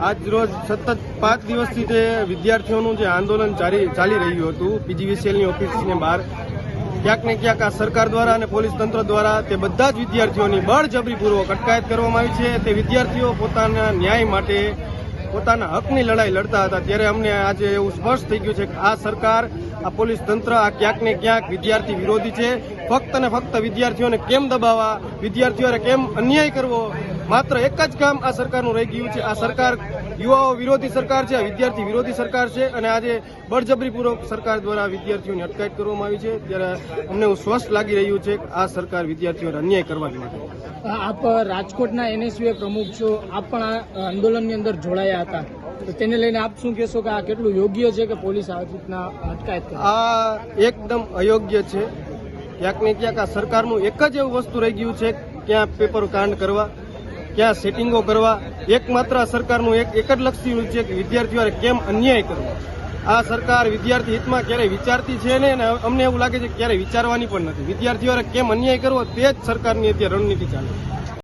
આજ રોજ સતત પાંચ દિવસથી તે વિદ્યાર્થીઓનું જે આંદોલન ચાલી ચાલી રહ્યું હતું, પીજીવીસીએલની ઓફિસની બહાર, ક્યાંક ને ક્યાંક આ સરકાર દ્વારા અને પોલીસ તંત્ર દ્વારા તે બધા જ વિદ્યાર્થીઓની બળજબરીપૂર્વક અટકાયત કરવામાં આવી છે. તે વિદ્યાર્થીઓ પોતાના ન્યાય માટે, પોતાના હકની લડાઈ લડતા હતા. ત્યારે અમને આજે એવું સ્પષ્ટ થઈ ગયું છે કે આ સરકાર, આ પોલીસ તંત્ર, આ ક્યાંક ને ક્યાંક વિદ્યાર્થી વિરોધી છે. ફક્ત ને ફક્ત વિદ્યાર્થીઓને કેમ દબાવવા, વિદ્યાર્થીઓને કેમ અન્યાય કરવો માત્ર એક જ કામ આ સરકારનું રહી ગયું છે. આ સરકાર યુવાઓ વિરોધી સરકાર છે આ વિદ્યાર્થી વિરોધી સરકાર છે અને આજે બળજબરીપૂર્વક સરકાર દ્વારા વિદ્યાર્થીઓની અટકાયત કરવામાં આવી છે. ત્યારે અમને એવું સ્પષ્ટ લાગી રહ્યું છે કે આ સરકાર વિદ્યાર્થીઓને અન્યાય કરવા જ માટે. આપ રાજકોટના એનએસયુએ પ્રમુખ છો. આપ પણ આ આંદોલનની અંદર જોડાયા હતા. તો તેને લઈને આપ શું કહેશો કે આ કેટલું યોગ્ય છે કે પોલીસ આ રીતના અટકાયત આ એકદમ અયોગ્ય છે. ક્યાંક ને ક્યાંક આ સરકારનું એક જ એવું વસ્તુ રહી ગયું છે ક્યાં પેપર કાંડ કરવા. ક્યાં સેટિંગો કરવા, એકમાત્ર સરકારનું એક એક જ લક્ષ્ય છે કે વિદ્યાર્થીઓને કેમ અન્યાય કરવો. આ સરકાર વિદ્યાર્થી હિતમાં ક્યારેય વિચારતી છે ને અને અમને એવું લાગે છે કે ક્યારેય વિચારવાની પણ નથી. વિદ્યાર્થીઓને કેમ અન્યાય કરવો, તે જ સરકારની અત્યારે રણનીતિ ચાલે છે.